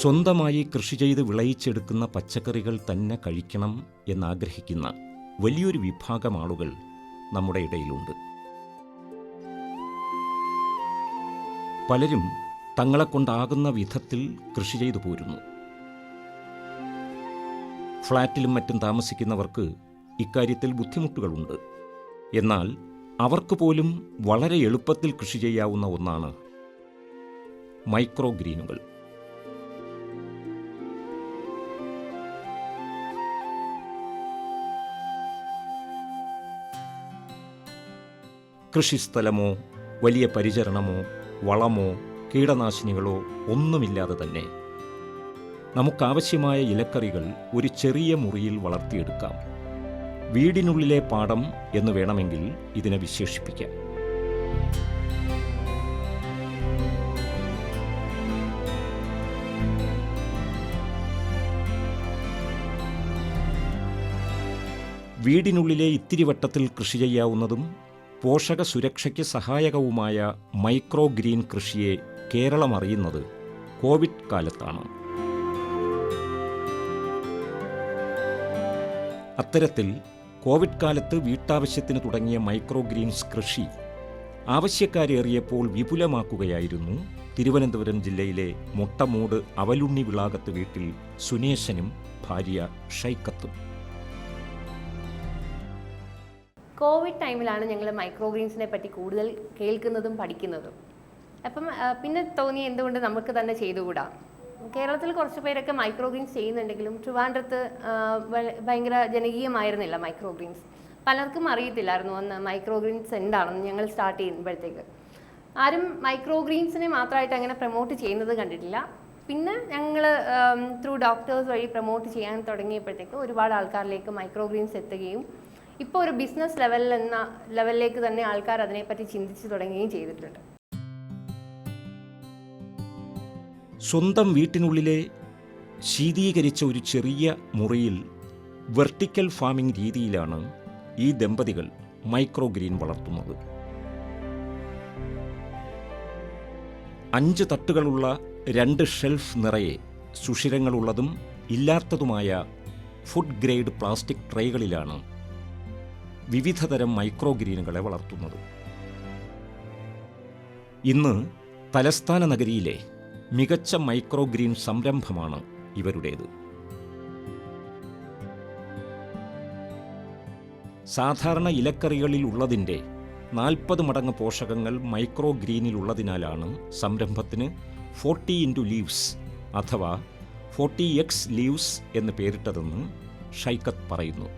സ്വന്തമായി കൃഷി ചെയ്ത് വിളയിച്ചെടുക്കുന്ന പച്ചക്കറികൾ തന്നെ കഴിക്കണം എന്നാഗ്രഹിക്കുന്ന വലിയൊരു വിഭാഗം ആളുകൾ നമ്മുടെ ഇടയിലുണ്ട്. പലരും തങ്ങളെ കൊണ്ടാകുന്ന വിധത്തിൽ കൃഷി ചെയ്തു പോരുന്നു. ഫ്ളാറ്റിലും മറ്റും താമസിക്കുന്നവർക്ക് ഇക്കാര്യത്തിൽ ബുദ്ധിമുട്ടുകളുണ്ട്. എന്നാൽ അവർക്ക് പോലും വളരെ എളുപ്പത്തിൽ കൃഷി ചെയ്യാവുന്ന ഒന്നാണ് മൈക്രോ ഗ്രീനുകൾ കൃഷിസ്ഥലമോ വലിയ പരിചരണമോ വളമോ കീടനാശിനികളോ ഒന്നുമില്ലാതെ തന്നെ നമുക്കാവശ്യമായ ഇലക്കറികൾ ഒരു ചെറിയ മുറിയിൽ വളർത്തിയെടുക്കാം. വീടിനുള്ളിലെ പാടം എന്ന് വേണമെങ്കിൽ ഇതിനെ വിശേഷിപ്പിക്കാം. വീടിനുള്ളിലെ ഇത്തിരി വട്ടത്തിൽ കൃഷി ചെയ്യാവുന്നതും പോഷക സുരക്ഷയ്ക്ക് സഹായകവുമായ മൈക്രോ ഗ്രീൻ കൃഷിയെ കേരളം അറിയുന്നത് കോവിഡ് കാലത്താണ്. അത്തരത്തിൽ കോവിഡ് കാലത്ത് വീട്ടാവശ്യത്തിന് തുടങ്ങിയ മൈക്രോ ഗ്രീൻസ് കൃഷി ആവശ്യക്കാരേറിയപ്പോൾ വിപുലമാക്കുകയായിരുന്നു തിരുവനന്തപുരം ജില്ലയിലെ മുട്ടമൂട് അവലുണ്ണി വിളാകത്ത് വീട്ടിൽ സുനേശനും ഭാര്യ ഷൈക്കത്തും. കോവിഡ് ടൈമിലാണ് ഞങ്ങൾ മൈക്രോഗ്രീൻസിനെ പറ്റി കൂടുതൽ കേൾക്കുന്നതും പഠിക്കുന്നതും. അപ്പം പിന്നെ തോന്നി എന്തുകൊണ്ട് നമുക്ക് തന്നെ ചെയ്തുകൂടാ? കേരളത്തിൽ കുറച്ച് പേരൊക്കെ മൈക്രോ ഗ്രീൻസ് ചെയ്യുന്നുണ്ടെങ്കിലും ട്രിവാൻഡ്രത്ത് ഭയങ്കര ജനകീയമായിരുന്നില്ല മൈക്രോഗ്രീൻസ് പലർക്കും അറിയത്തില്ലായിരുന്നു അന്ന് മൈക്രോഗ്രീൻസ് എന്താണെന്ന് ഞങ്ങൾ സ്റ്റാർട്ട് ചെയ്യുമ്പോഴത്തേക്ക്. ആരും മൈക്രോ മൈക്രോഗ്രീൻസിനെ മാത്രമായിട്ട് അങ്ങനെ പ്രൊമോട്ട് ചെയ്യുന്നത് കണ്ടിട്ടില്ല. പിന്നെ ഞങ്ങൾ ത്രൂ ഡോക്ടേഴ്സ് വഴി പ്രൊമോട്ട് ചെയ്യാൻ തുടങ്ങിയപ്പോഴത്തേക്ക് ഒരുപാട് ആൾക്കാരിലേക്ക് മൈക്രോഗ്രീൻസ് എത്തുകയും ഇപ്പോൾ ഒരു ബിസിനസ് ലെവലിൽ എന്ന ലെവലിലേക്ക് തന്നെ ആൾക്കാർ അതിനെപ്പറ്റി ചിന്തിച്ചു തുടങ്ങുകയും ചെയ്തിട്ടുണ്ട്. സ്വന്തം വീട്ടിനുള്ളിലെ ശീതീകരിച്ച ഒരു ചെറിയ മുറിയിൽ വെർട്ടിക്കൽ ഫാമിംഗ് രീതിയിലാണ് ഈ ദമ്പതികൾ മൈക്രോ ഗ്രീൻ വളർത്തുന്നത്. അഞ്ച് തട്ടുകളുള്ള രണ്ട് ഷെൽഫ് നിറയെ സുഷിരങ്ങളുള്ളതും ഇല്ലാത്തതുമായ ഫുഡ് ഗ്രേഡ് പ്ലാസ്റ്റിക് ട്രേകളിലാണ് വിവിധതരം മൈക്രോ ഗ്രീനുകളെ വളർത്തുന്നത്. ഇന്ന് തലസ്ഥാന നഗരിയിലെ മികച്ച മൈക്രോ ഗ്രീൻ സംരംഭമാണ് ഇവരുടേത്. സാധാരണ ഇലക്കറികളിൽ ഉള്ളതിന്റെ നാൽപ്പത് മടങ്ങ് പോഷകങ്ങൾ മൈക്രോ ഗ്രീനിലുള്ളതിനാലാണ് സംരംഭത്തിന് ഫോർട്ടി ഇന്റു ലീവ്സ് അഥവാ ഫോർട്ടി എക്സ് ലീവ്സ് എന്ന് പേരിട്ടതെന്ന് ഷൈക്കത്ത് പറയുന്നു.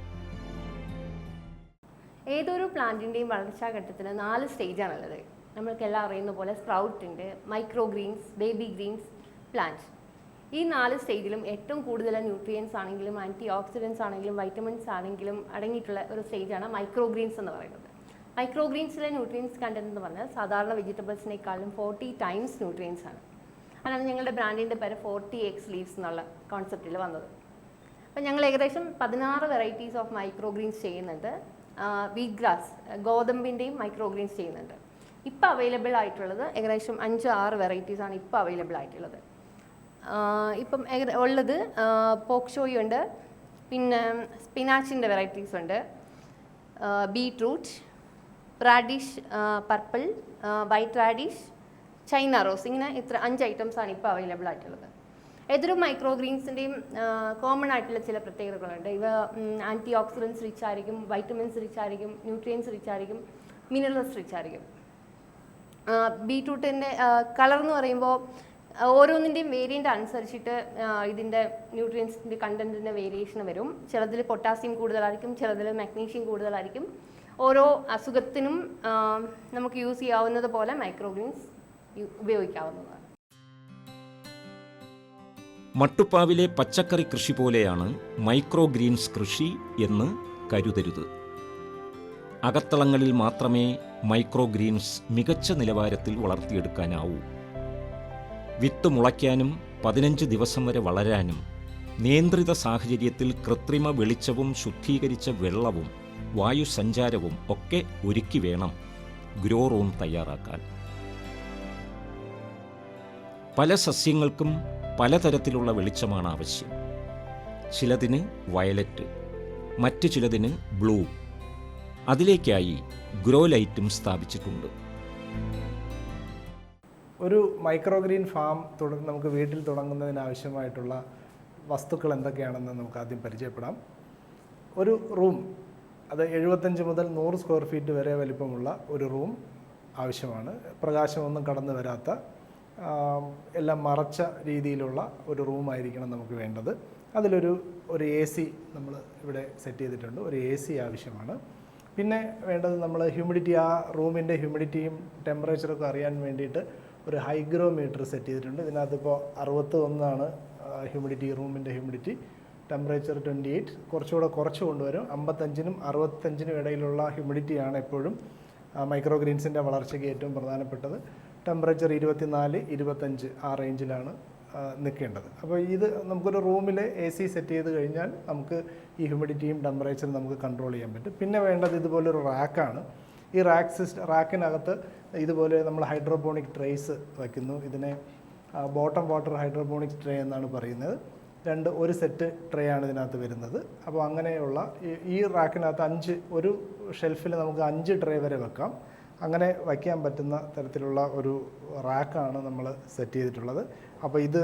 ഏതൊരു പ്ലാന്റിന്റെയും വളർച്ചാ ഘട്ടത്തിൽ നാല് സ്റ്റേജാണുള്ളത്. നമ്മൾക്കെല്ലാം അറിയുന്ന പോലെ സ്പ്രൗട്ട് ഉണ്ട് micro greens baby greens plant ഈ നാല് സ്റ്റേജിലും ഏറ്റവും കൂടുതൽ ന്യൂട്രിയൻസ് ആണെങ്കിലും ആന്റി ഓക്സിഡൻസ് ആണെങ്കിലും വൈറ്റമിൻസ് ആണെങ്കിലും അടങ്ങിയിട്ടുള്ള ഒരു സ്റ്റേജാണ് മൈക്രോ ഗ്രീൻസ് എന്ന് പറയുന്നത്. മൈക്രോ ഗ്രീൻസിലെ ന്യൂട്രിയൻസ് കണ്ടന്റ് എന്ന് പറഞ്ഞാൽ സാധാരണ വെജിറ്റബിൾസിനേക്കാളും ഫോർട്ടി ടൈംസ് ന്യൂട്രിയൻസ് ആണ്. അതാണ് ഞങ്ങളുടെ ബ്രാൻഡിന്റെ പേര് ഫോർട്ടി എക്സ് ലീവ്സ് എന്നുള്ള കോൺസെപ്റ്റിൽ വന്നത്. അപ്പം ഞങ്ങൾ ഏകദേശം പതിനാറ് വെറൈറ്റീസ് ഓഫ് മൈക്രോ ഗ്രീൻസ് ചെയ്യുന്നുണ്ട്. വീറ്റ് ഗ്രാസ് ഗോതമ്പിന്റെയും മൈക്രോ ഗ്രീൻസ് ചെയ്യുന്നുണ്ട്. ഇപ്പോൾ അവൈലബിൾ ആയിട്ടുള്ളത് ഏകദേശം അഞ്ച് ആറ് വെറൈറ്റീസ് ആണ് ഇപ്പോൾ അവൈലബിൾ ആയിട്ടുള്ളത്. ഇപ്പം ഉള്ളത് പോക്ഷോയി ഉണ്ട് പിന്നെ സ്പിനാച്ചിന്റെ വെറൈറ്റീസ് ഉണ്ട്. Beetroot radish purple white radish China rose ഇങ്ങനെ ഇത്ര അഞ്ച് ഐറ്റംസ് ആണ് ഇപ്പോൾ അവൈലബിൾ ആയിട്ടുള്ളത്. ഏതൊരു മൈക്രോ ഗ്രീൻസിന്റെയും കോമൺ ആയിട്ടുള്ള ചില പ്രത്യേകതകളുണ്ട്. ഇവ ആന്റി ഓക്സിഡൻസ് റിച്ച് ആയിരിക്കും വൈറ്റമിൻസ് റിച്ച് ആയിരിക്കും ന്യൂട്രിയൻസ് റിച്ച് ആയിരിക്കും മിനറൽസ് റിച്ച് ആയിരിക്കും. ബീട്രൂട്ടിന്റെ കളർ എന്ന് പറയുമ്പോൾ ഓരോന്നിന്റെയും വേരിയന്റ് അനുസരിച്ചിട്ട് ഇതിന്റെ ന്യൂട്രിയൻസിന്റെ കണ്ടന്റിന്റെ വേരിയേഷൻ വരും. ചിലതിൽ പൊട്ടാസ്യം കൂടുതലായിരിക്കും ചിലതിൽ മഗ്നീഷ്യം കൂടുതലായിരിക്കും. ഓരോ അസുഖത്തിനും നമുക്ക് യൂസ് ചെയ്യാവുന്നത് പോലെ മൈക്രോഗ്രീൻസ് ഉപയോഗിക്കാവുന്നതാണ്. മട്ടുപ്പാവിലെ പച്ചക്കറി കൃഷി പോലെയാണ് മൈക്രോ ഗ്രീൻസ് കൃഷി എന്ന് കരുതരുത്. അകത്തളങ്ങളിൽ മാത്രമേ മൈക്രോ ഗ്രീൻസ് മികച്ച നിലവാരത്തിൽ വളർത്തിയെടുക്കാനാവൂ. വിത്ത് മുളയ്ക്കാനും പതിനഞ്ച് ദിവസം വരെ വളരാനും നിയന്ത്രിത സാഹചര്യത്തിൽ കൃത്രിമ വെളിച്ചവും ശുദ്ധീകരിച്ച വെള്ളവും വായുസഞ്ചാരവും ഒക്കെ ഒരുക്കി വേണം ഗ്രോ റൂം തയ്യാറാക്കാൻ. പല സസ്യങ്ങൾക്കും പലതരത്തിലുള്ള വെളിച്ചമാണ് ആവശ്യം. ചിലതിന് വയലറ്റ് മറ്റു ചിലതിന് ബ്ലൂ. അതിലേക്കായി ഗ്രോ ലൈറ്റും സ്ഥാപിച്ചിട്ടുണ്ട്. ഒരു മൈക്രോഗ്രീൻ ഫാം തുടങ്ങി നമുക്ക് വീട്ടിൽ തുടങ്ങുന്നതിനാവശ്യമായിട്ടുള്ള വസ്തുക്കൾ എന്തൊക്കെയാണെന്ന് നമുക്ക് ആദ്യം പരിചയപ്പെടാം. ഒരു റൂം അത് എഴുപത്തഞ്ച് മുതൽ നൂറ് സ്ക്വയർ ഫീറ്റ് വരെ വലിപ്പമുള്ള ഒരു റൂം ആവശ്യമാണ്. പ്രകാശമൊന്നും കടന്നു വരാത്ത എല്ലാം മറച്ച രീതിയിലുള്ള ഒരു റൂമായിരിക്കണം നമുക്ക് വേണ്ടത്. അതിലൊരു ഒരു എ സി നമ്മൾ ഇവിടെ സെറ്റ് ചെയ്തിട്ടുണ്ട്. ഒരു എ സി ആവശ്യമാണ്. പിന്നെ വേണ്ടത് നമ്മൾ ഹ്യൂമിഡിറ്റി ആ റൂമിന്റെ ഹ്യൂമിഡിറ്റിയും ടെമ്പറേച്ചറൊക്കെ അറിയാൻ വേണ്ടിയിട്ട് ഒരു ഹൈഗ്രോമീറ്റർ സെറ്റ് ചെയ്തിട്ടുണ്ട്. ഇതിനകത്തിപ്പോൾ അറുപത്തി ഒന്നാണ് ഹ്യൂമിഡിറ്റി റൂമിന്റെ ഹ്യൂമിഡിറ്റി ടെമ്പറേച്ചർ ട്വന്റി എയ്റ്റ് കുറച്ചുകൂടെ കുറച്ച് കൊണ്ടുവരും. അമ്പത്തഞ്ചിനും അറുപത്തഞ്ചിനും ഇടയിലുള്ള ഹ്യൂമിഡിറ്റിയാണ് എപ്പോഴും മൈക്രോ ഗ്രീൻസിന്റെ വളർച്ചയ്ക്ക് ഏറ്റവും പ്രധാനപ്പെട്ടത്. ടെമ്പറേച്ചർ ഇരുപത്തിനാല് ഇരുപത്തഞ്ച് ആ റേഞ്ചിലാണ് നിൽക്കേണ്ടത്. അപ്പോൾ ഇത് നമുക്കൊരു റൂമിൽ എ സി സെറ്റ് ചെയ്ത് കഴിഞ്ഞാൽ നമുക്ക് ഈ ഹ്യൂമിഡിറ്റിയും ടെമ്പറേച്ചറും നമുക്ക് കൺട്രോൾ ചെയ്യാൻ പറ്റും. പിന്നെ വേണ്ടത് ഇതുപോലൊരു റാക്കാണ്. ഈ റാക്ക് സിസ്റ്റം റാക്കിനകത്ത് ഇതുപോലെ നമ്മൾ ഹൈഡ്രോപോണിക് ട്രേസ് വയ്ക്കുന്നു. ഇതിനെ ബോട്ടം വാട്ടർ ഹൈഡ്രോപോണിക് ട്രേ എന്നാണ് പറയുന്നത്. രണ്ട് ഒരു സെറ്റ് ട്രേ ആണ് ഇതിനകത്ത് വരുന്നത്. അപ്പോൾ അങ്ങനെയുള്ള ഈ- റാക്കിനകത്ത് അഞ്ച് ഒരു ഷെൽഫിൽ നമുക്ക് അഞ്ച് ട്രേ വരെ വെക്കാം. അങ്ങനെ വയ്ക്കാൻ പറ്റുന്ന തരത്തിലുള്ള ഒരു റാക്കാണ് നമ്മൾ സെറ്റ് ചെയ്തിട്ടുള്ളത്. അപ്പോൾ ഇത്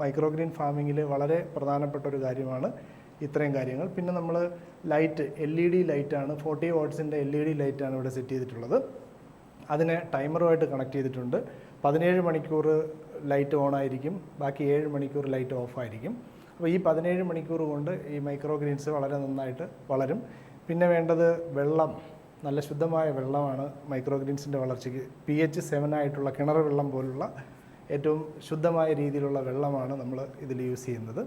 മൈക്രോഗ്രീൻ ഫാമിങ്ങിൽ വളരെ പ്രധാനപ്പെട്ട ഒരു കാര്യമാണ്. ഇത്രയും കാര്യങ്ങൾ. പിന്നെ നമ്മൾ ലൈറ്റ് എൽ ഇ ഡി ലൈറ്റാണ് ഫോർട്ടി വാട്ട്സിന്റെ എൽ ഇ ഡി ലൈറ്റാണ് ഇവിടെ സെറ്റ് ചെയ്തിട്ടുള്ളത്. അതിനെ ടൈമറുമായിട്ട് കണക്ട് ചെയ്തിട്ടുണ്ട്. പതിനേഴ് മണിക്കൂർ ലൈറ്റ് ഓൺ ആയിരിക്കും. ബാക്കി ഏഴ് മണിക്കൂർ ലൈറ്റ് ഓഫ് ആയിരിക്കും. അപ്പോൾ ഈ പതിനേഴ് മണിക്കൂർ കൊണ്ട് ഈ മൈക്രോ ഗ്രീൻസ് വളരെ നന്നായിട്ട് വളരും. പിന്നെ വേണ്ടത് വെള്ളം. നല്ല ശുദ്ധമായ വെള്ളമാണ് മൈക്രോ ഗ്രീൻസിന്റെ വളർച്ചയ്ക്ക്. പി എച്ച് സെവൻ ആയിട്ടുള്ള കിണർ വെള്ളം പോലുള്ള ഏറ്റവും ശുദ്ധമായ രീതിയിലുള്ള വെള്ളമാണ് നമ്മൾ ഇതിൽ യൂസ് ചെയ്യുന്നത്.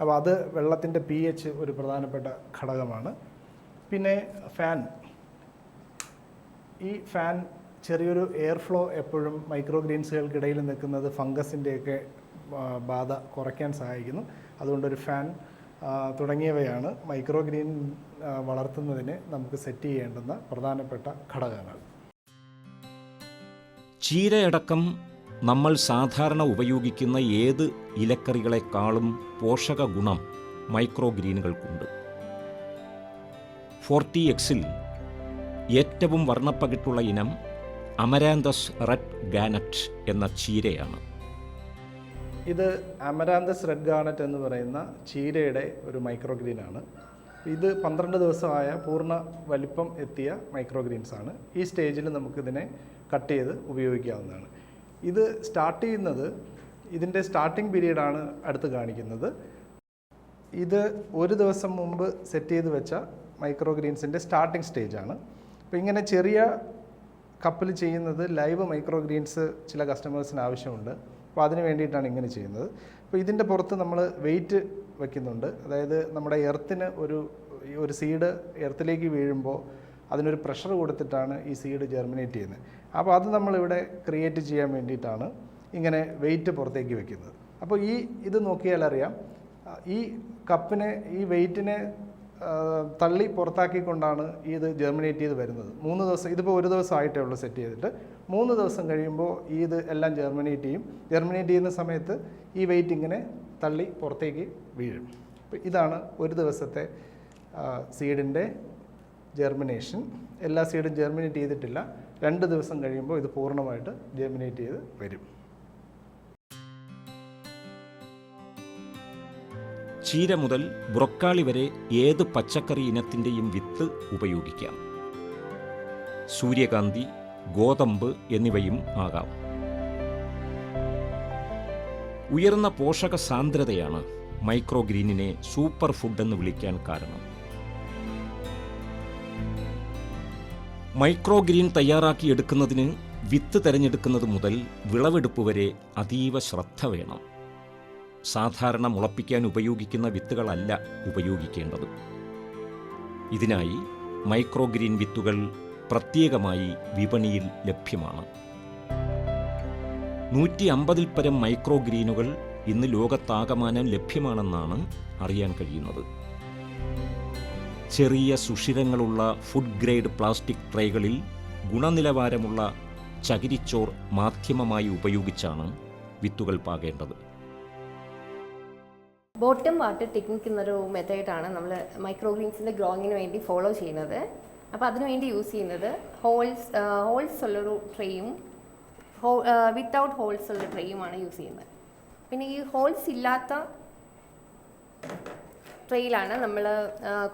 അപ്പോൾ അത് വെള്ളത്തിന്റെ പി എച്ച് ഒരു പ്രധാനപ്പെട്ട ഘടകമാണ്. പിന്നെ ഫാൻ ഈ ഫാൻ ചെറിയൊരു എയർ ഫ്ലോ എപ്പോഴും മൈക്രോ ഗ്രീൻസുകൾക്കിടയിൽ നിൽക്കുന്നത് ഫംഗസിന്റെയൊക്കെ ബാധ കുറയ്ക്കാൻ സഹായിക്കുന്നു. അതുകൊണ്ടൊരു ഫാൻ തുടങ്ങിയവയാണ് മൈക്രോ ഗ്രീൻ വളർത്തുന്നതിന് നമുക്ക് സെറ്റ് ചെയ്യേണ്ടുന്ന പ്രധാനപ്പെട്ട ഘടകങ്ങൾ. ചീരയടക്കം നമ്മൾ സാധാരണ ഉപയോഗിക്കുന്ന ഏത് ഇലക്കറികളെക്കാളും പോഷക ഗുണം മൈക്രോ ഗ്രീനുകൾക്കുണ്ട് ഫോർട്ടി എക്സിൽ ഏറ്റവും വർണപ്പകിട്ടുള്ള ഇനം അമരാന്തസ് റെഡ് ഗാനറ്റ് എന്ന ചീരയാണ്. ഇത് അമരാന്തസ് റെഡ് ഗാർണറ്റ് എന്ന് പറയുന്ന ചീരയുടെ ഒരു മൈക്രോ ഗ്രീനാണ് ഇത് പന്ത്രണ്ട് ദിവസമായ പൂർണ വലിപ്പം എത്തിയ മൈക്രോ ഗ്രീൻസ് ആണ്. ഈ സ്റ്റേജിൽ നമുക്കിതിനെ കട്ട് ചെയ്ത് ഉപയോഗിക്കാവുന്നതാണ്. ഇത് സ്റ്റാർട്ട് ചെയ്യുന്നത് ഇതിന്റെ സ്റ്റാർട്ടിംഗ് പീരീഡാണ് അടുത്ത് കാണിക്കുന്നത്. ഇത് ഒരു ദിവസം മുമ്പ് സെറ്റ് ചെയ്ത് വെച്ച മൈക്രോ ഗ്രീൻസിന്റെ സ്റ്റാർട്ടിംഗ് സ്റ്റേജാണ് അപ്പോൾ ഇങ്ങനെ ചെറിയ കപ്പിൽ ചെയ്യുന്നത് ലൈവ് മൈക്രോ ഗ്രീൻസ് ചില കസ്റ്റമേഴ്സിന് ആവശ്യമുണ്ട്. അപ്പോൾ അതിന് വേണ്ടിയിട്ടാണ് ഇങ്ങനെ ചെയ്യുന്നത്. അപ്പോൾ ഇതിന്റെ പുറത്ത് നമ്മൾ വെയിറ്റ് വയ്ക്കുന്നുണ്ട് അതായത് നമ്മുടെ എർത്തിന് ഒരു ഒരു സീഡ് എർത്തിലേക്ക് വീഴുമ്പോൾ അതിനൊരു പ്രഷർ കൊടുത്തിട്ടാണ് ഈ സീഡ് ജെർമിനേറ്റ് ചെയ്യുന്നത്. അപ്പോൾ അത് നമ്മളിവിടെ ക്രിയേറ്റ് ചെയ്യാൻ വേണ്ടിയിട്ടാണ് ഇങ്ങനെ വെയിറ്റ് പുറത്തേക്ക് വെക്കുന്നത്. അപ്പോൾ ഈ ഇത് നോക്കിയാൽ അറിയാം. ഈ കപ്പിനെ ഈ വെയിറ്റിനെ തള്ളി പുറത്താക്കിക്കൊണ്ടാണ് ഇത് ജെർമിനേറ്റ് ചെയ്ത് വരുന്നത്. മൂന്ന് ദിവസം ഇതിപ്പോൾ ഒരു ദിവസം ആയിട്ടേ ഉള്ളൂ സെറ്റ് ചെയ്തിട്ട്. മൂന്ന് ദിവസം കഴിയുമ്പോൾ ഈ ഇത് എല്ലാം ജെർമിനേറ്റ് ചെയ്യും. ജെർമിനേറ്റ് ചെയ്യുന്ന സമയത്ത് ഈ വെയിറ്റ് ഇങ്ങനെ തള്ളി പുറത്തേക്ക് വീഴും. അപ്പോൾ ഇതാണ് ഒരു ദിവസത്തെ സീഡിന്റെ ജെർമിനേഷൻ എല്ലാ സീഡും ജെർമിനേറ്റ് ചെയ്തിട്ടില്ല. രണ്ട് ദിവസം കഴിയുമ്പോൾ ഇത് പൂർണമായിട്ട് ജെർമിനേറ്റ് ചെയ്ത് വരും. ചീര മുതൽ ബ്രൊക്കാളി വരെ ഏത് പച്ചക്കറി ഇനത്തിന്റെയും വിത്ത് ഉപയോഗിക്കാം. സൂര്യകാന്തി ഗോതമ്പ് എന്നിവയും ആകാം. ഉയർന്ന പോഷക സാന്ദ്രതയാണ് മൈക്രോഗ്രീനിനെ സൂപ്പർ ഫുഡ് എന്ന് വിളിക്കാൻ കാരണം. മൈക്രോഗ്രീൻ തയ്യാറാക്കിയെടുക്കുന്നതിന് വിത്ത് തിരഞ്ഞെടുക്കുന്നത് മുതൽ വിളവെടുപ്പ് വരെ അതീവ ശ്രദ്ധ വേണം. സാധാരണ മുളപ്പിക്കാൻ ഉപയോഗിക്കുന്ന വിത്തുകളല്ല ഉപയോഗിക്കേണ്ടത്. ഇതിനായി മൈക്രോഗ്രീൻ വിത്തുകൾ പ്രത്യേകമായി വിപണിയിൽ ലഭ്യമാണ്. നൂറ്റി അമ്പതിൽ പരം മൈക്രോ ഗ്രീനുകൾ ഇന്ന് ലോകത്താകമാനം ലഭ്യമാണെന്നാണ് അറിയാൻ കഴിയുന്നത്. ചെറിയ സുഷിരങ്ങളുള്ള ഫുഡ് ഗ്രേഡ് പ്ലാസ്റ്റിക് ട്രേകളിൽ ഗുണനിലവാരമുള്ള ചകിരിച്ചോർ മാധ്യമമായി ഉപയോഗിച്ചാണ് വിത്തുകൾ പാകേണ്ടത്. ബോട്ടം വാട്ടർ ടെക്നിക് എന്നൊരു മെത്തേഡാണ് നമ്മൾ മൈക്രോഗ്രീൻസിന്റെ ഗ്രോയിങ്ങിന് വേണ്ടി ഫോളോ ചെയ്യുന്നത്. അപ്പോൾ അതിനുവേണ്ടി യൂസ് ചെയ്യുന്നത് ഹോൾസ് ഹോൾസ് ഉള്ളൊരു ട്രേയും ഹോ വിത്തൗട്ട് ഹോൾസ് ഉള്ള ട്രേയുമാണ് യൂസ് ചെയ്യുന്നത്. പിന്നെ ഈ ഹോൾസ് ഇല്ലാത്ത ട്രെയിലാണ് നമ്മൾ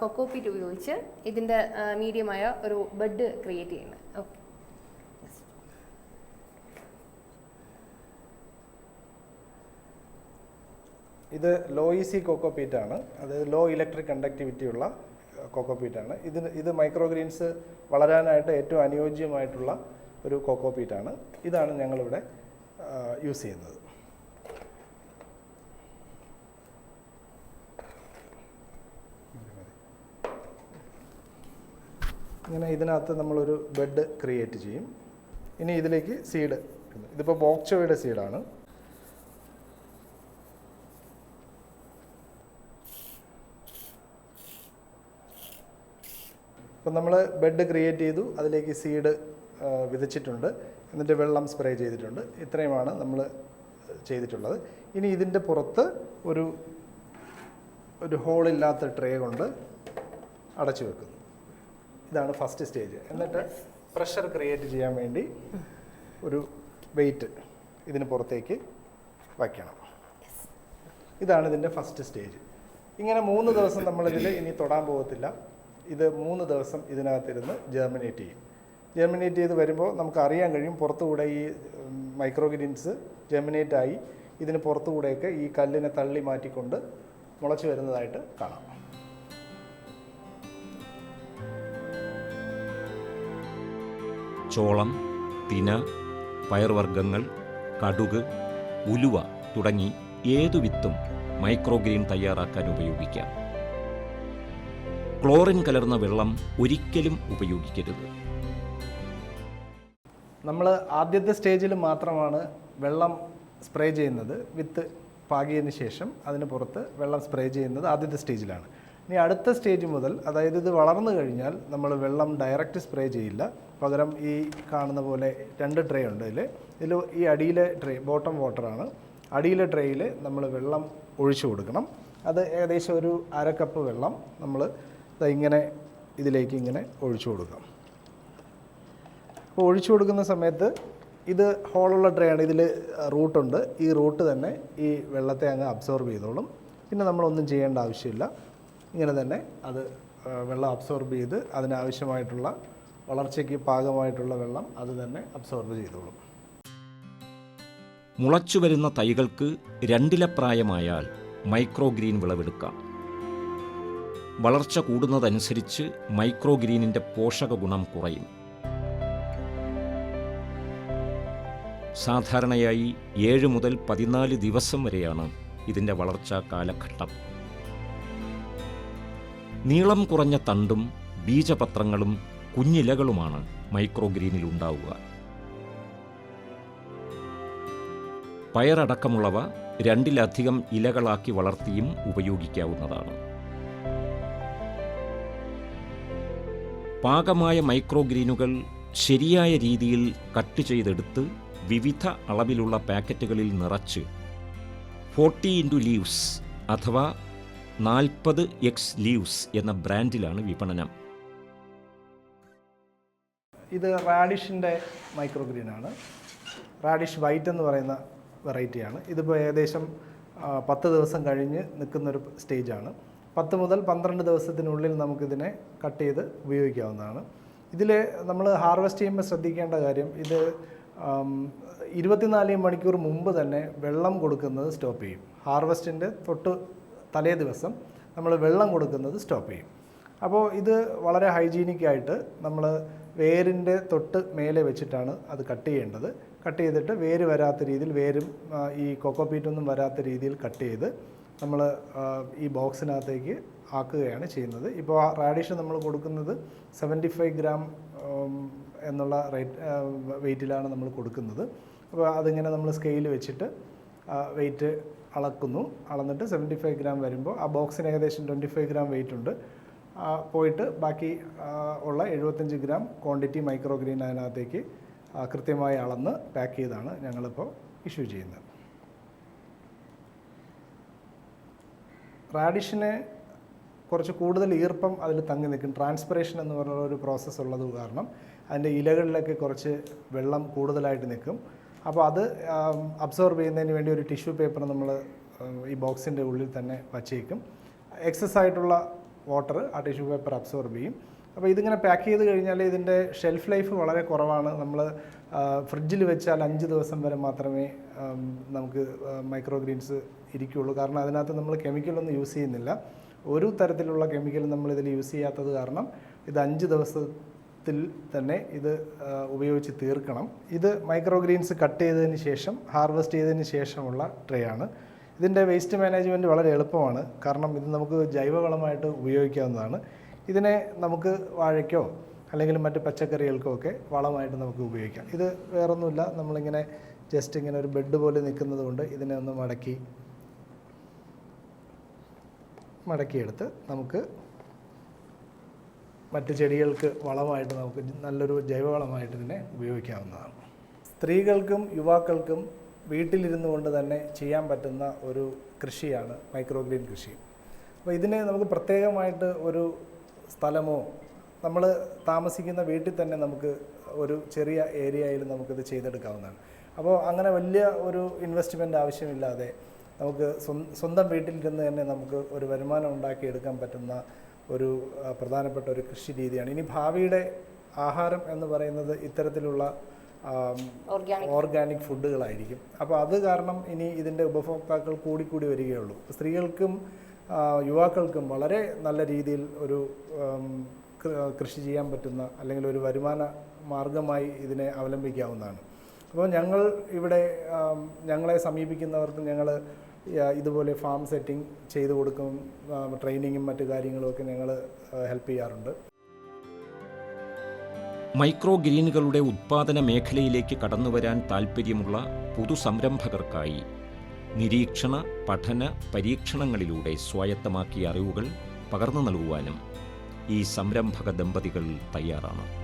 കൊക്കോ പിറ്റ് ഉപയോഗിച്ച് ഇതിന്റെ മീഡിയമായ ഒരു ബെഡ് ക്രിയേറ്റ് ചെയ്യുന്നത്. ഓക്കെ ഇത് ലോ ഇ സി കോക്കോപീറ്റ് ആണ്. അത് ലോ ഇലക്ട്രിക് കണ്ടക്ടിവിറ്റി ഉള്ള കോക്കോപീറ്റ് ആണ്. ഇതിന് ഇത് മൈക്രോ ഗ്രീൻസ് വളരാനായിട്ട് ഏറ്റവും അനുയോജ്യമായിട്ടുള്ള ഒരു കോക്കോപീറ്റ് ആണ്. ഇതാണ് ഞങ്ങളിവിടെ യൂസ് ചെയ്യുന്നത്. ഇങ്ങനെ ഇതിനകത്ത് നമ്മളൊരു ബെഡ് ക്രിയേറ്റ് ചെയ്യും. ഇനി ഇതിലേക്ക് സീഡ് ഇതിപ്പോൾ ബോക്ചോയുടെ സീഡാണ് ഇപ്പം നമ്മൾ ബെഡ് ക്രിയേറ്റ് ചെയ്തു. അതിലേക്ക് സീഡ് വിതച്ചിട്ടുണ്ട്. എന്നിട്ട് വെള്ളം സ്പ്രേ ചെയ്തിട്ടുണ്ട്. ഇത്രയുമാണ് നമ്മൾ ചെയ്തിട്ടുള്ളത്. ഇനി ഇതിന്റെ പുറത്ത് ഒരു ഒരു ഹോളില്ലാത്ത ട്രേ കൊണ്ട് അടച്ചു വെക്കുന്നു. ഇതാണ് ഫസ്റ്റ് സ്റ്റേജ് എന്നിട്ട് പ്രഷർ ക്രിയേറ്റ് ചെയ്യാൻ വേണ്ടി ഒരു വെയിറ്റ് ഇതിന് പുറത്തേക്ക് വയ്ക്കണം. ഇതാണ് ഇതിന്റെ ഫസ്റ്റ് സ്റ്റേജ് ഇങ്ങനെ മൂന്ന് ദിവസം നമ്മളിതിൽ ഇനി തൊടാൻ പോകത്തില്ല. ഇത് മൂന്ന് ദിവസം ഇതിനകത്തിരുന്ന് ജെർമിനേറ്റ് ചെയ്യും. ജെർമിനേറ്റ് ചെയ്ത് വരുമ്പോൾ നമുക്ക് അറിയാൻ കഴിയും പുറത്തുകൂടെ ഈ മൈക്രോഗ്രീൻസ് ജെർമിനേറ്റ് ആയി ഇതിന് പുറത്തുകൂടെയൊക്കെ ഈ കല്ലിനെ തള്ളി മാറ്റിക്കൊണ്ട് മുളച്ചു വരുന്നതായിട്ട് കാണാം. ചോളം തിന പയർവർഗങ്ങൾ കടുക് ഉലുവ തുടങ്ങി ഏതു വിത്തും മൈക്രോഗ്രീൻ തയ്യാറാക്കാൻ ഉപയോഗിക്കാം. ക്ലോറിൻ കലർന്ന വെള്ളം ഒരിക്കലും ഉപയോഗിക്കരുത്. നമ്മൾ ആദ്യത്തെ സ്റ്റേജിൽ മാത്രമാണ് വെള്ളം സ്പ്രേ ചെയ്യുന്നത്. വിത്ത് പാകിയതിന് ശേഷം അതിന് പുറത്ത് വെള്ളം സ്പ്രേ ചെയ്യുന്നത് ആദ്യത്തെ സ്റ്റേജിലാണ്. ഇനി അടുത്ത സ്റ്റേജ് മുതൽ അതായത് ഇത് വളർന്നു കഴിഞ്ഞാൽ നമ്മൾ വെള്ളം ഡയറക്റ്റ് സ്പ്രേ ചെയ്യില്ല. പകരം ഈ കാണുന്ന പോലെ രണ്ട് ട്രേ ഉണ്ട് ഇതിൽ ഇതിൽ ഈ അടിയിലെ ട്രേ ബോട്ടം വാട്ടറാണ്. അടിയിലെ ട്രേയിൽ നമ്മൾ വെള്ളം ഒഴിച്ചു കൊടുക്കണം. അത് ഏകദേശം ഒരു അര കപ്പ് വെള്ളം നമ്മൾ ഇങ്ങനെ ഇതിലേക്ക് ഇങ്ങനെ ഒഴിച്ചു കൊടുക്കാം. അപ്പോൾ ഒഴിച്ചു കൊടുക്കുന്ന സമയത്ത് ഇത് ഹോളുള്ള ട്രേ ആണ്. ഇതിൽ റൂട്ടുണ്ട് ഈ റൂട്ട് തന്നെ ഈ വെള്ളത്തെ അങ്ങ് അബ്സോർബ് ചെയ്തോളും. പിന്നെ നമ്മളൊന്നും ചെയ്യേണ്ട ആവശ്യമില്ല. ഇങ്ങനെ തന്നെ അത് വെള്ളം അബ്സോർബ് ചെയ്ത് അതിനാവശ്യമായിട്ടുള്ള വളർച്ചയ്ക്ക് പാകമായിട്ടുള്ള വെള്ളം അത് തന്നെ അബ്സോർബ് ചെയ്തോളും. മുളച്ചു വരുന്ന തൈകൾക്ക് രണ്ടില പ്രായമായാൽ മൈക്രോഗ്രീൻ വിളവെടുക്കാം. വളർച്ച കൂടുന്നതനുസരിച്ച് മൈക്രോഗ്രീനിന്റെ പോഷക ഗുണം കുറയും. സാധാരണയായി ഏഴ് മുതൽ പതിനാല് ദിവസം വരെയാണ് ഇതിന്റെ വളർച്ചാ കാലഘട്ടം. നീളം കുറഞ്ഞ തണ്ടും ബീജപത്രങ്ങളും കുഞ്ഞിലകളുമാണ് മൈക്രോഗ്രീനിൽ ഉണ്ടാവുക. പയറടക്കമുള്ളവ രണ്ടിലധികം ഇലകളാക്കി വളർത്തിയും ഉപയോഗിക്കാവുന്നതാണ്. പാകമായ മൈക്രോഗ്രീനുകൾ ശരിയായ രീതിയിൽ കട്ട് ചെയ്തെടുത്ത് വിവിധ അളവിലുള്ള പാക്കറ്റുകളിൽ നിറച്ച് ഫോർട്ടി ഇന്റു ലീവ്സ് അഥവാ നാൽപ്പത് എക്സ് ലീവ്സ് എന്ന ബ്രാൻഡിലാണ് വിപണനം. ഇത് റാഡിഷിന്റെ മൈക്രോഗ്രീനാണ്. റാഡിഷ് വൈറ്റ് എന്ന് പറയുന്ന വെറൈറ്റിയാണ്. ഇതിപ്പോൾ ഏകദേശം പത്ത് ദിവസം കഴിഞ്ഞ് നിൽക്കുന്നൊരു സ്റ്റേജാണ്. പത്ത് മുതൽ പന്ത്രണ്ട് ദിവസത്തിനുള്ളിൽ നമുക്കിതിനെ കട്ട് ചെയ്ത് ഉപയോഗിക്കാവുന്നതാണ്. ഇതിൽ നമ്മൾ ഹാർവെസ്റ്റ് ചെയ്യുമ്പോൾ ശ്രദ്ധിക്കേണ്ട കാര്യം ഇത് ഇരുപത്തിനാല് മണിക്കൂർ മുമ്പ് തന്നെ വെള്ളം കൊടുക്കുന്നത് സ്റ്റോപ്പ് ചെയ്യും. ഹാർവെസ്റ്റിന്റെ തൊട്ട് തലേ ദിവസം നമ്മൾ വെള്ളം കൊടുക്കുന്നത് സ്റ്റോപ്പ് ചെയ്യും. അപ്പോൾ ഇത് വളരെ ഹൈജീനിക്കായിട്ട് നമ്മൾ വേരിന്റെ തൊട്ട് മേലെ വെച്ചിട്ടാണ് അത് കട്ട് ചെയ്യേണ്ടത്. കട്ട് ചെയ്തിട്ട് വേര് വരാത്ത രീതിയിൽ വേരും ഈ കൊക്കോപീറ്റൊന്നും വരാത്ത രീതിയിൽ കട്ട് ചെയ്ത് നമ്മൾ ഈ ബോക്സിനകത്തേക്ക് ആക്കുകയാണ് ചെയ്യുന്നത്. ഇപ്പോൾ ആ റാഡിഷ് നമ്മൾ കൊടുക്കുന്നത് സെവന്റി ഫൈവ് ഗ്രാം എന്നുള്ള റേറ്റ് വെയിറ്റിലാണ് നമ്മൾ കൊടുക്കുന്നത്. അപ്പോൾ അതിങ്ങനെ നമ്മൾ സ്കെയിൽ വെച്ചിട്ട് വെയിറ്റ് അളക്കുന്നു. അളന്നിട്ട് സെവന്റി ഫൈവ് ഗ്രാം വരുമ്പോൾ ആ ബോക്സിന് ഏകദേശം ട്വന്റി ഫൈവ് ഗ്രാം വെയിറ്റ് ഉണ്ട്. പോയിട്ട് ബാക്കി ഉള്ള എഴുപത്തഞ്ച് ഗ്രാം ക്വാണ്ടിറ്റി മൈക്രോഗ്രീൻ അതിനകത്തേക്ക് ആ, കൃത്യമായി അളന്ന് പാക്ക് ചെയ്താണ് ഞങ്ങളിപ്പോൾ ഇഷ്യൂ ചെയ്യുന്നത്. റാഡിഷിന് കുറച്ച് കൂടുതൽ ഈർപ്പം അതിൽ തങ്ങി നിൽക്കും. ട്രാൻസ്പിറേഷൻ എന്ന് പറഞ്ഞ ഒരു പ്രോസസ്സ് ഉള്ളത് കാരണം അതിന്റെ ഇലകളിലൊക്കെ കുറച്ച് വെള്ളം കൂടുതലായിട്ട് നിൽക്കും. അപ്പോൾ അത് അബ്സോർബ് ചെയ്യുന്നതിന് വേണ്ടി ഒരു ടിഷ്യൂ പേപ്പർ നമ്മൾ ഈ ബോക്സിന്റെ ഉള്ളിൽ തന്നെ വച്ചേക്കും. എക്സസ് ആയിട്ടുള്ള വാട്ടർ ആ ടിഷ്യൂ പേപ്പർ അബ്സോർബ് ചെയ്യും. അപ്പോൾ ഇതിങ്ങനെ പാക്ക് ചെയ്ത് കഴിഞ്ഞാൽ ഇതിന്റെ ഷെൽഫ് ലൈഫ് വളരെ കുറവാണ്. നമ്മൾ ഫ്രിഡ്ജിൽ വെച്ചാൽ അഞ്ച് ദിവസം വരെ മാത്രമേ നമുക്ക് മൈക്രോ ഗ്രീൻസ് ഇരിക്കുകയുള്ളൂ കാരണം അതിനകത്ത് നമ്മൾ കെമിക്കലൊന്നും യൂസ് ചെയ്യുന്നില്ല. ഒരു തരത്തിലുള്ള കെമിക്കലും ഇതിൽ യൂസ് ചെയ്യാത്തത് കാരണം ഇത് അഞ്ച് ദിവസത്തിൽ തന്നെ ഇത് ഉപയോഗിച്ച് തീർക്കണം. ഇത് മൈക്രോ ഗ്രീൻസ് കട്ട് ചെയ്തതിന് ശേഷം ഹാർവെസ്റ്റ് ചെയ്തതിന് ശേഷമുള്ള ട്രേ ആണ്. ഇതിന്റെ വേസ്റ്റ് മാനേജ്മെന്റ് വളരെ എളുപ്പമാണ്. കാരണം ഇത് നമുക്ക് ജൈവവളമായിട്ട് ഉപയോഗിക്കാവുന്നതാണ്. ഇതിനെ നമുക്ക് വാഴയ്ക്കോ അല്ലെങ്കിൽ മറ്റ് പച്ചക്കറികൾക്കോ ഒക്കെ വളമായിട്ട് നമുക്ക് ഉപയോഗിക്കാം. ഇത് വേറൊന്നുമില്ല. നമ്മളിങ്ങനെ ജസ്റ്റ് ഇങ്ങനെ ഒരു ബെഡ് പോലെ നിൽക്കുന്നത് കൊണ്ട് ഇതിനെ ഒന്ന് മടക്കി മടക്കിയെടുത്ത് നമുക്ക് മറ്റ് ചെടികൾക്ക് വളമായിട്ട് നമുക്ക് നല്ലൊരു ജൈവവളമായിട്ട് ഇതിനെ ഉപയോഗിക്കാവുന്നതാണ്. സ്ത്രീകൾക്കും യുവാക്കൾക്കും വീട്ടിലിരുന്നു കൊണ്ട് തന്നെ ചെയ്യാൻ പറ്റുന്ന ഒരു കൃഷിയാണ് മൈക്രോഗ്രീൻ കൃഷി. അപ്പോൾ ഇതിന് നമുക്ക് പ്രത്യേകമായിട്ട് ഒരു സ്ഥലമോ നമ്മൾ താമസിക്കുന്ന വീട്ടിൽ തന്നെ നമുക്ക് ഒരു ചെറിയ ഏരിയയിൽ നമുക്കിത് ചെയ്തെടുക്കാവുന്നതാണ്. അപ്പോൾ അങ്ങനെ വലിയ ഒരു ഇൻവെസ്റ്റ്മെന്റ് ആവശ്യമില്ലാതെ നമുക്ക് സ്വന്തം വീട്ടിലിരുന്ന് തന്നെ നമുക്ക് ഒരു വരുമാനം ഉണ്ടാക്കിയെടുക്കാൻ പറ്റുന്ന ഒരു പ്രധാനപ്പെട്ട ഒരു കൃഷി രീതിയാണ്. ഇനി ഭാവിയുടെ ആഹാരം എന്ന് പറയുന്നത് ഇത്തരത്തിലുള്ള ഓർഗാനിക് ഫുഡുകളായിരിക്കും അപ്പോൾ അത് കാരണം ഇനി ഇതിന്റെ ഉപഭോക്താക്കൾ കൂടിക്കൂടി വരികയുള്ളൂ. സ്ത്രീകൾക്കും യുവാക്കൾക്കും വളരെ നല്ല രീതിയിൽ ഒരു കൃഷി ചെയ്യാൻ പറ്റുന്ന അല്ലെങ്കിൽ ഒരു വരുമാന മാർഗമായി ഇതിനെ അവലംബിക്കാവുന്നതാണ്. അപ്പോൾ ഞങ്ങൾ ഇവിടെ ഞങ്ങളെ സമീപിക്കുന്നവർക്ക് ഞങ്ങൾ ഇതുപോലെ ഫാം സെറ്റിംഗ് ചെയ്തു കൊടുക്കും ട്രെയിനിങ്ങും മറ്റു കാര്യങ്ങളും ഒക്കെ ഞങ്ങൾ ഹെൽപ്പ് ചെയ്യാറുണ്ട്. മൈക്രോ ഗ്രീനുകളുടെ ഉത്പാദന മേഖലയിലേക്ക് കടന്നുവരാൻ താൽപ്പര്യമുള്ള പുതുസംരംഭകർക്കായി നിരീക്ഷണ പഠന പരീക്ഷണങ്ങളിലൂടെ സ്വായത്തമാക്കിയ അറിവുകൾ പകർന്നു നൽകുവാനും ഈ സംരംഭക ദമ്പതികൾ തയ്യാറാണ്.